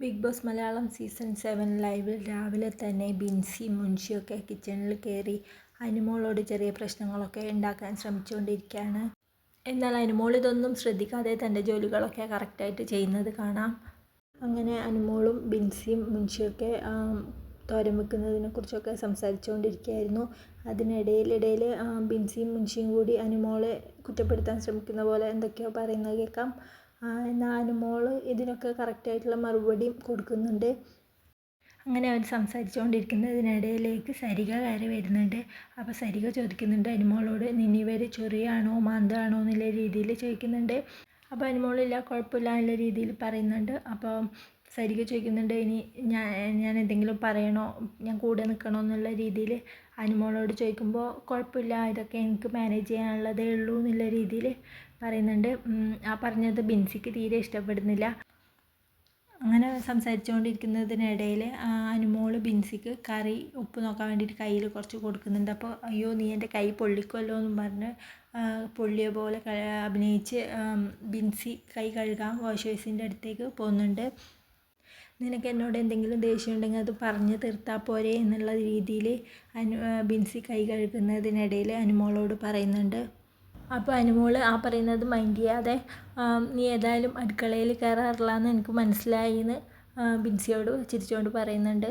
Big boss Malayalam season seven ലൈവിൽ രാവിലെ തന്നെ ബിൻസി മുൻഷിയൊക്കെ കിച്ചണിൽ കയറി അനുമോളോട് ചെറിയ പ്രശ്നങ്ങളൊക്കെ ഉണ്ടാക്കാൻ ശ്രമിച്ചുകൊണ്ടിരിക്കുകയാണ്. എന്നാൽ അനുമോൾ ഇതൊന്നും ശ്രദ്ധിക്കാതെ തന്റെ ജോലികളൊക്കെ കറക്റ്റായിട്ട് ചെയ്യുന്നത് കാണാം. അങ്ങനെ അനുമോളും ബിൻസിയും മുൻഷിയൊക്കെ തോരൻ വെക്കുന്നതിനെ കുറിച്ചൊക്കെ സംസാരിച്ചുകൊണ്ടിരിക്കുകയായിരുന്നു. അതിനിടയിലിടയിൽ ബിൻസിയും മുൻഷിയും കൂടി അനുമോളെ കുറ്റപ്പെടുത്താൻ ശ്രമിക്കുന്ന പോലെ എന്തൊക്കെയോ പറയുന്നത് കേൾക്കാം. എന്നാൽ അനുമോൾ ഇതിനൊക്കെ കറക്റ്റായിട്ടുള്ള മറുപടിയും കൊടുക്കുന്നുണ്ട്. അങ്ങനെ അവർ സംസാരിച്ചുകൊണ്ടിരിക്കുന്നതിനിടയിലേക്ക് സരിക കയറി വരുന്നുണ്ട്. അപ്പോൾ സരിക ചോദിക്കുന്നുണ്ട് അനുമോളോട് നിന്നിവർ ചെറിയാണോ മാന്താണോ എന്നുള്ള രീതിയിൽ ചോദിക്കുന്നുണ്ട്. അപ്പോൾ അനുമോളില്ല കുഴപ്പമില്ല എന്നുള്ള രീതിയിൽ പറയുന്നുണ്ട്. അപ്പോൾ സരിക ചോദിക്കുന്നുണ്ട് ഇനി ഞാൻ ഞാൻ എന്തെങ്കിലും പറയണോ? ഞാൻ കൂടെ നിൽക്കണോ എന്നുള്ള രീതിയിൽ? അനുമോളോട് ചോദിക്കുമ്പോൾ കുഴപ്പമില്ല ഇതൊക്കെ എനിക്ക് മാനേജ് ചെയ്യാനുള്ളതേ ഉള്ളൂ എന്നുള്ള രീതിയിൽ പറയുന്നുണ്ട്. ആ പറഞ്ഞത് ബിൻസിക്ക് തീരെ ഇഷ്ടപ്പെടുന്നില്ല. അങ്ങനെ സംസാരിച്ചുകൊണ്ടിരിക്കുന്നതിനിടയിൽ അനുമോൾ ബിൻസിക്ക് കറി ഉപ്പ് നോക്കാൻ വേണ്ടിയിട്ട് കയ്യിൽ കുറച്ച് കൊടുക്കുന്നുണ്ട്. അപ്പോൾ അയ്യോ നീ എന്റെ കൈ പൊള്ളിക്കുമല്ലോ എന്നും പറഞ്ഞ് പൊള്ളിയ പോലെ അഭിനയിച്ച് ബിൻസി കൈ കഴുകാൻ വാഷ് ബേസിന്റെ അടുത്തേക്ക് പോകുന്നുണ്ട്. നിനക്ക് എന്നോട് എന്തെങ്കിലും ദേഷ്യം ഉണ്ടെങ്കിൽ അത് പറഞ്ഞു തീർത്താൽ പോരെ എന്നുള്ള രീതിയിൽ അനു ബിൻസി കൈ കഴുകുന്നതിനിടയിൽ അനുമോളോട് പറയുന്നുണ്ട്. അപ്പോൾ അനുമോൾ ആ പറയുന്നത് മൈൻഡ് ചെയ്യാതെ നീ ഏതായാലും അടുക്കളയിൽ കയറാറില്ല എന്ന് എനിക്ക് മനസ്സിലായി എന്ന് ബിൻസിയോട് ചിരിച്ചുകൊണ്ട് പറയുന്നുണ്ട്.